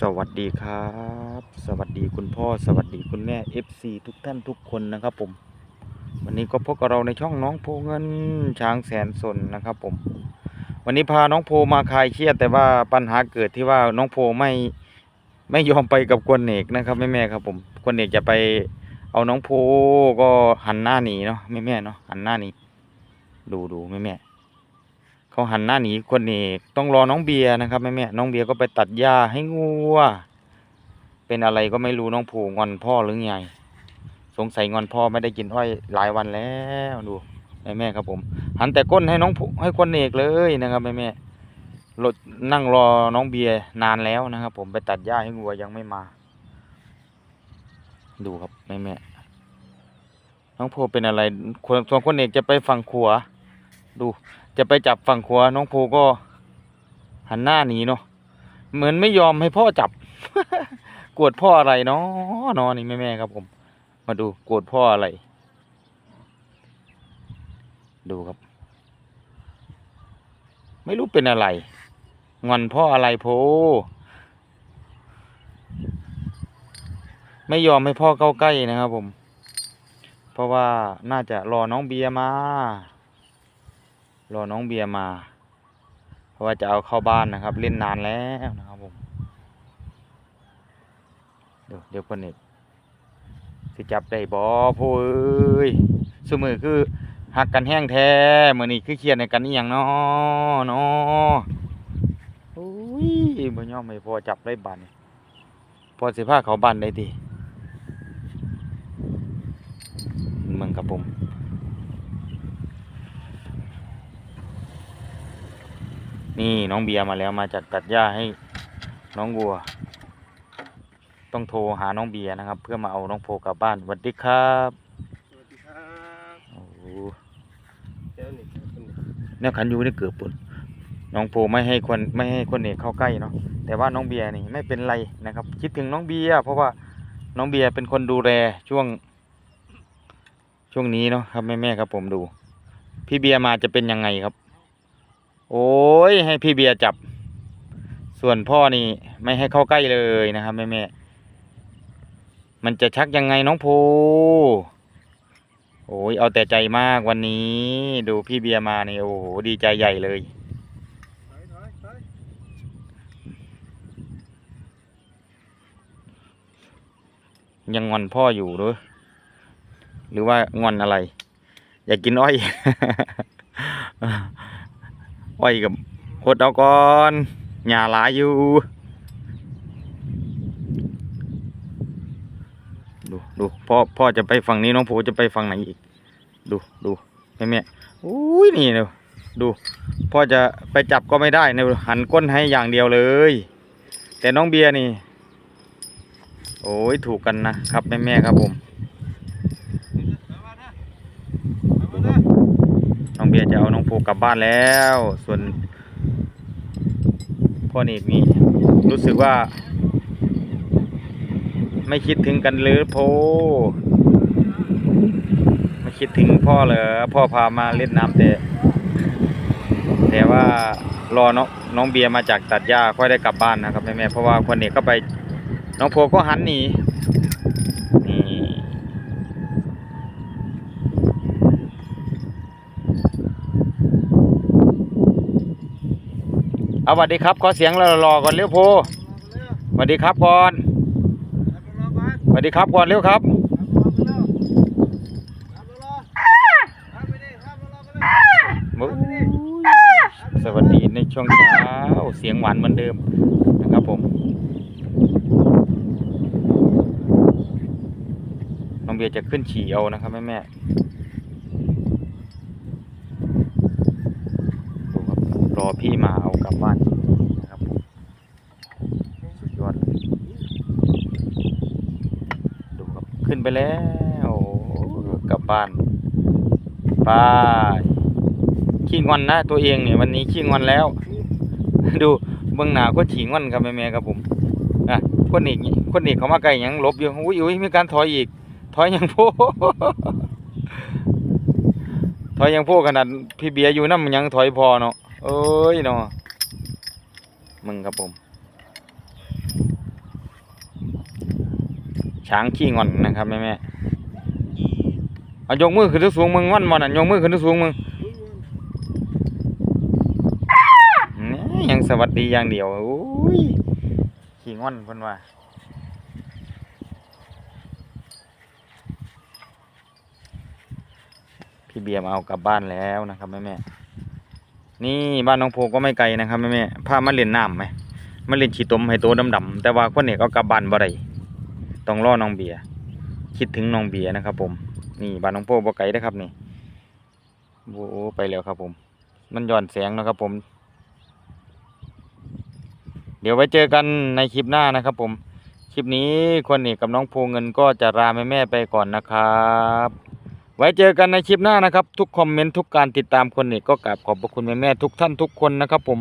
สวัสดีครับ สวัสดีคุณพ่อสวัสดีคุณแม่ FC ทุกท่านทุกคนนะครับผม วันนี้ก็พบกับเราในช่องน้องโพเงินช้างแสนสนนะครับผม วันนี้พาน้องโพมาคลายเครียดแต่ว่าปัญหาเกิดที่ว่าน้องโพไม่ไม่ยอมไปกับกวนเอกนะครับแม่แม่ครับผมกวนเอกจะไปเอาน้องโพก็หันหน้าหนีเนาะแม่แม่เนาะหันหน้าหนีดูดูแม่แม่ เขาหันหน้าหนีคนเอกต้องรอน้องเบียร์นะครับแม่แม่น้องเบียร์ก็ไปตัดหญ้าให้งัว เป็นอะไรก็ไม่รู้น้องผูงอนพ่อหรือไง สงสัยงอนพ่อไม่ได้กินอ้อยหลายวันแล้วดูแม่แม่ครับผม หันแต่ก้นให้น้องผูให้คนเอกเลยนะครับแม่แม่รถนั่งรอน้องเบียร์นานแล้วนะครับ ผมไปตัดหญ้าให้งัวยังไม่มา ดูครับแม่แม่น้องโพเป็นอะไรคนส่วนคนเอกจะไปฝั่งขวา ดู จะไปจับฝั่งขวาน้องภูก็หันหน้าหนีเนาะเหมือนไม่ยอมให้พ่อจับ กวดพ่ออะไรเนาะเนอนี่แม่แม่ๆครับผม มาดูกวดพ่ออะไร ดูครับ ไม่รู้เป็นอะไรงอนพ่ออะไรโพ ไม่ยอมให้พ่อเข้าใกล้นะครับผม เพราะว่าน่าจะรอน้องเบียร์มา รอน้องเบียร์มา เพราะว่าจะเอาเข้าบ้านนะครับ เล่นนานแล้วนะครับผมเดี๋ยวเดี๋ยวคนเอกสิจับได้บอพูยสมือคือหักกันแห้งแท้มือนี้คือเครียดในกันนี่อย่างนาะเนาะโอ้ยบ่ย่อมไม่พอจับได้บันพอสิพาเขาบ้านได้ดีมึงครับผม นี่น้องเบียร์มาแล้วมาจากตัดหญ้าให้น้องวัว ต้องโทรหาน้องเบียร์นะครับ เพื่อมาเอาน้องโพกลับบ้านสวัสดีครับสวัสดีครับโอ้โหเจ้าหนิครับคุณแนวขันอยูนี่เกือบปุ่นน้องโพไม่ให้คนไม่ให้คนเอกเข้าใกล้เนาะแต่ว่าน้องเบียร์นี่ไม่เป็นไรนะครับ คิดถึงน้องเบียร์เพราะว่าน้องเบียร์เป็นคนดูแลช่วง ช่วงนี้เนาะครับแม่แม่ๆครับผมดู พี่เบียร์มาจะเป็นยังไงครับ โอ้ยให้พี่เบียร์จับ ส่วนพ่อนี่ไม่ให้เข้าใกล้เลยนะครับแม่แม่มันจะชักยังไงน้องภูโอ้ยเอาแต่ใจมากวันนี้ ดูพี่เบียร์มานี่โอ้โหดีใจใหญ่เลยถอยถอยถอยยังงอนพ่ออยู่หรือหรือว่างอนอะไร อยากกินอ้อย อ้อยกับโคตรเอาก่อนหญ้าหลายอยู่ดูดูพ่อพ่อจะไปฝั่งนี้น้องผูจะไปฝั่งไหนอีก ดูดูแม่แม่อุ้ยนี่เดูดู พ่อจะไปจับก็ไม่ได้เนี่ยหันก้นให้อย่างเดียวเลย แต่น้องเบียร์นี่ โอ้ยถูกกันนะครับแม่แม่ครับผม เอามานะเอามานะ น้องเบียจะเอาน้องภูกลับบ้านแล้ว ส่วนพ่อเนกนี่รู้สึกว่า ไม่คิดถึงกันหรือโพไม่คิดถึงพ่อเหรอพ่อพามาเล่นน้ำแต่แต่ว่ารอน้องน้องเบียร์มาจากตัดหญ้าค่อยได้กลับบ้านนะครับแม่แม่เพราะว่าคนเอกก็ไป น้องโพก็หันหนี เอาสวัสดีครับขอเสียงรอๆก่อนเร็วโพสวัสดีครับก่อนสวัสดีครับก่อนเร็วครับรับรอไปเร็วรับรอรับไปดิรับรอไปเร็วสวัสดีในช่วงเช้าเสียงหวานเหมือนเดิมนะครับผมน้องเบียร์จะขึ้นฉี่เอานะครับแม่แม่ๆดูครับรอพี่มาเอากลับบ้านนะครับผมสุดยอดเลยดูครับ ขึ้นไปแล้วกลับบ้านไปขี้งอนนะตัวเองเนี่ยวันนี้ขี้งอนแล้ว ดูเบื้องหน้าก็ฉีงอนครับแม่ๆครับผมอะคนอีกคนอีกเขามาไกลยังลบอยู่อุ้ยอุ้ยมีการถอยอีก ถอยยังโพถอยยังโพขนาดพี่เบียร์อยู่นั่นมันยังถอยพอเนาะเอ้ยเนาะมึงครับผม ช้างขี้งอนนะครับแม่แม่เอายกมือขึ้นสูงๆมึงงอนบ่นั่นยกมือขึ้นสูงๆมึงนี่ยังสวัสดีอย่างเดียวโอ้ยขี้งอนเพิ่นว่าพี่เบียร์มาเอากลับบ้านแล้วนะครับแม่แม่ๆนี่บ้านน้องโพก็ไม่ไกลนะครับแม่แม่ๆพามาเล่นน้ำไหมมาเล่นฉีตมให้โตดำๆแต่ว่าคนนี้ก็กลับบ้านบ่ได้ ต้องรอน้องเบียร์คิดถึงน้องเบียร์นะครับ ผม นี่บ้านน้องโพบ่ไกลนะครับนี่โอ้ไปแล้วครับผม มันย้อนแสงนะครับผม เดี๋ยวไว้เจอกันในคลิปหน้านะครับ ผม คลิปนี้คนนี้กับน้องโพเงินก็จะลาแม่ๆไปก่อนนะครับ ไว้เจอกันในคลิปหน้านะครับ ทุกคอมเมนต์ทุกการติดตามคนนี้ก็กราบขอบพระคุณแม่ๆทุกท่านทุกคนนะครับ ผม